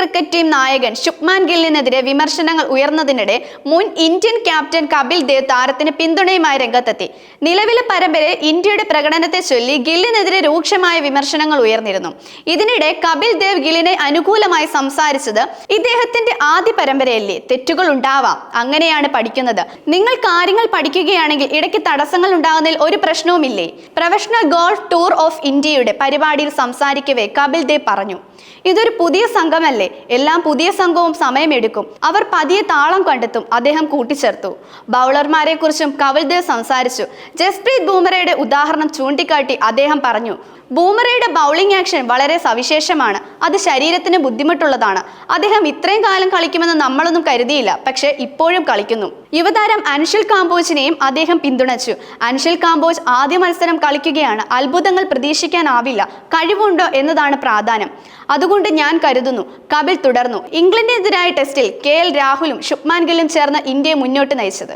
Cricket team നായകൻ ശുഭ്മാൻ ഗില്ലിനെതിരെ വിമർശനങ്ങൾ ഉയർന്നതിനിടെ മുൻ ഇന്ത്യൻ ക്യാപ്റ്റൻ കപിൽ ദേവ് താരത്തിന് പിന്തുണയുമായി രംഗത്തെത്തി. നിലവിലെ പരമ്പരയിൽ ഇന്ത്യയുടെ പ്രകടനത്തെ ചൊല്ലി ഗില്ലിനെതിരെ രൂക്ഷമായ വിമർശനങ്ങൾ ഉയർന്നിരുന്നു. ഇതിനിടെ കപിൽ ദേവ് ഗില്ലിനെ അനുകൂലമായി സംസാരിച്ചത് ഇദ്ദേഹത്തിന്റെ ആദ്യ പരമ്പരയല്ലേ തെറ്റുകൾ ഉണ്ടാവാം അങ്ങനെയാണ് പഠിക്കുന്നത്. നിങ്ങൾ കാര്യങ്ങൾ പഠിക്കുകയാണെങ്കിൽ ഇടയ്ക്ക് തടസ്സങ്ങൾ ഉണ്ടാകുന്നതിൽ ഒരു പ്രശ്നവുമില്ലേ? പ്രൊഫഷണൽ ഗോൾഫ് ടൂർ ഓഫ് ഇന്ത്യയുടെ പരിപാടിയിൽ സംസാരിക്കവേ കപിൽ ദേവ് പറഞ്ഞു. ഇതൊരു പുതിയ സംഘമല്ലേ? എല്ലാം പുതിയ സംഘവും സമയമെടുക്കും അവർ പതിയെ താളം കണ്ടെത്തും. അദ്ദേഹം കൂട്ടിച്ചേർത്തു. ബൗളർമാരെ കുറിച്ചും കവിൽദേവ് സംസാരിച്ചു. ജസ്പ്രീത് ബൂമറയുടെ ഉദാഹരണം ചൂണ്ടിക്കാട്ടി അദ്ദേഹം പറഞ്ഞു ബൂമറയുടെ ബൗളിംഗ് ആക്ഷൻ വളരെ സവിശേഷമാണ്. അത് ശരീരത്തിന് ബുദ്ധിമുട്ടുള്ളതാണ്. അദ്ദേഹം ഇത്രയും കാലം കളിക്കുമെന്ന് നമ്മളൊന്നും കരുതിയില്ല. പക്ഷേ ഇപ്പോഴും കളിക്കുന്നു. യുവതാരം അൻഷിൽ കാംബോജിനെയും അദ്ദേഹം പിന്തുണച്ചു. അൻഷിൽ കാംബോജ് ആദ്യ മത്സരം കളിക്കുകയാണ്. അത്ഭുതങ്ങൾ പ്രതീക്ഷിക്കാനാവില്ല. കഴിവുണ്ടോ എന്നതാണ് പ്രാധാന്യം. അതുകൊണ്ട് ഞാൻ കരുതുന്നു കപിൽ തുടർന്നു. ഇംഗ്ലണ്ടിനെതിരായ ടെസ്റ്റിൽ കെ എൽ രാഹുലും ശുഭ്മാൻ ഗില്ലും ചേർന്ന് ഇന്ത്യയെ മുന്നോട്ട് നയിച്ചത്.